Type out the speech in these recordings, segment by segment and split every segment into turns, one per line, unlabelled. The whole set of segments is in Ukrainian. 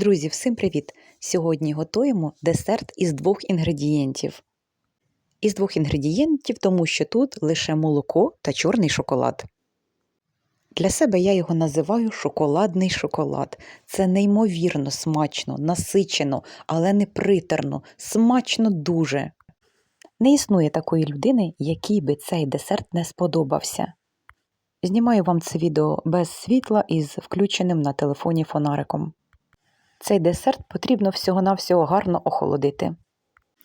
Друзі, всім привіт! Сьогодні готуємо десерт із двох інгредієнтів. Із двох інгредієнтів, тому що тут лише молоко та чорний шоколад. Для себе я його називаю шоколадний шоколад. Це неймовірно смачно, насичено, але не притерно, смачно дуже. Не існує такої людини, якій би цей десерт не сподобався. Знімаю вам це відео без світла із включеним на телефоні фонариком. Цей десерт потрібно всього-навсього гарно охолодити.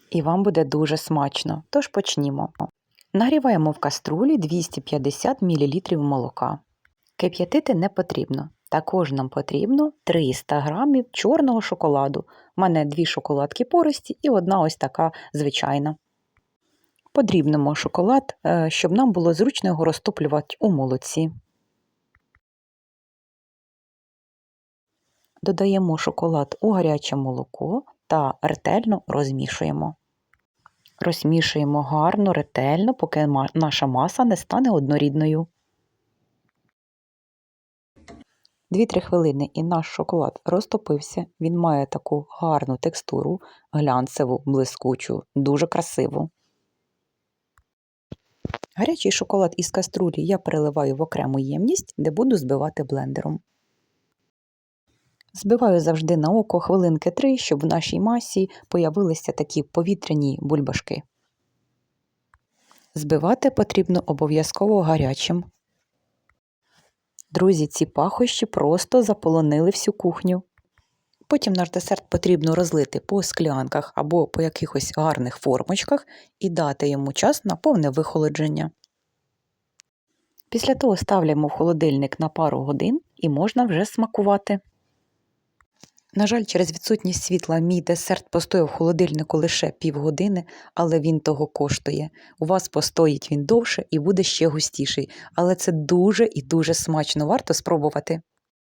І вам буде дуже смачно, тож почнімо. Нагріваємо в каструлі 250 мл молока. Кип'ятити не потрібно. Також нам потрібно 300 г чорного шоколаду. У мене дві шоколадки пористі і одна ось така звичайна. Подрібнемо шоколад, е, щоб нам було зручно його розтоплювати у молоці. Додаємо шоколад у гаряче молоко та ретельно розмішуємо. Розмішуємо гарно, ретельно, поки наша маса не стане однорідною. 2-3 хвилини і наш шоколад розтопився. Він має таку гарну текстуру, глянцеву, блискучу, дуже красиву. Гарячий шоколад із каструлі я переливаю в окрему ємність, де буду збивати блендером. Збиваю завжди на око хвилинки три, щоб в нашій масі появилися такі повітряні бульбашки. Збивати потрібно обов'язково гарячим. Друзі, ці пахощі просто заполонили всю кухню. Потім наш десерт потрібно розлити по склянках або по якихось гарних формочках і дати йому час на повне вихолодження. Після того ставляємо в холодильник на пару годин і можна вже смакувати. На жаль, через відсутність світла мій десерт постояв в холодильнику лише півгодини, але він того коштує. У вас постоїть він довше і буде ще густіший, але це дуже і дуже смачно, варто спробувати.